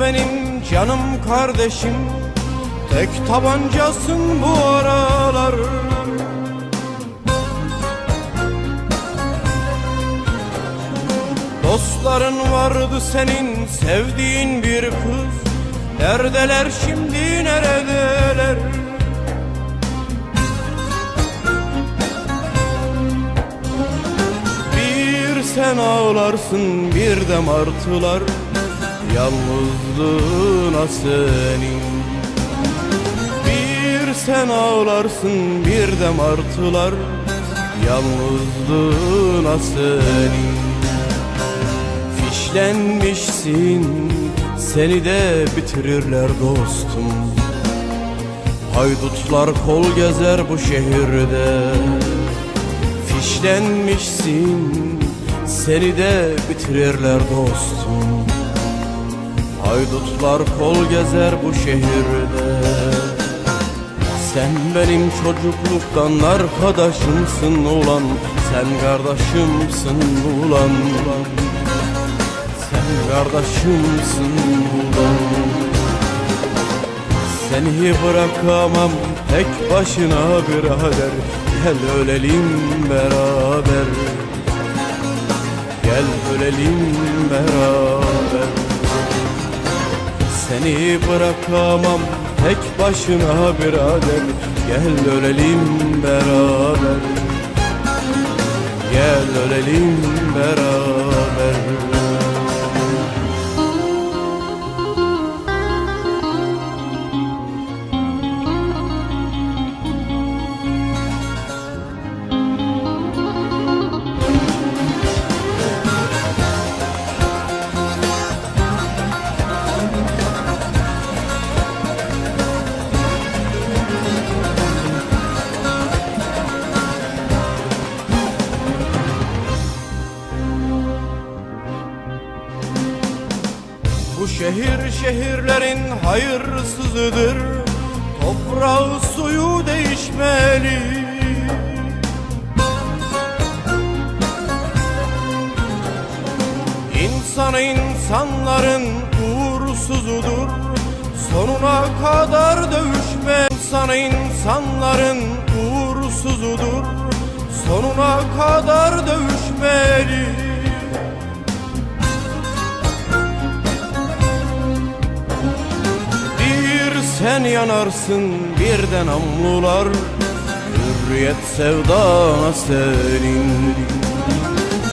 benim canım kardeşim. Tek tabancasın bu aralar. Dostların vardı senin sevdiğin bir kız. Neredeler şimdi neredeler? Bir sen ağlarsın bir de martılar Yalnızlığına senin. Bir sen ağlarsın bir de martılar. Yalnızlığına senin. Fişlenmişsin seni de bitirirler dostum. Haydutlar kol gezer bu şehirde. Fişlenmişsin seni de bitirirler dostum Haydutlar kol gezer bu şehirde. Sen benim çocukluktan arkadaşımsın ulan. Sen kardeşimsin ulan. Sen kardeşimsin ulan. Seni bırakamam tek başına birader. Gel ölelim beraber. Gel ölelim beraber Seni bırakamam tek başına birader. Gel ölelim beraber. Gel ölelim beraber Bu şehir şehirlerin hayırsızıdır. Toprağı suyu değişmeli. İnsanı insanların uğursuzudur. Sonuna kadar dövüşme. İnsanı insanların uğursuzudur. Sonuna kadar dövüşmeli sen yanarsın bir de namlular Hürriyet sevdana senin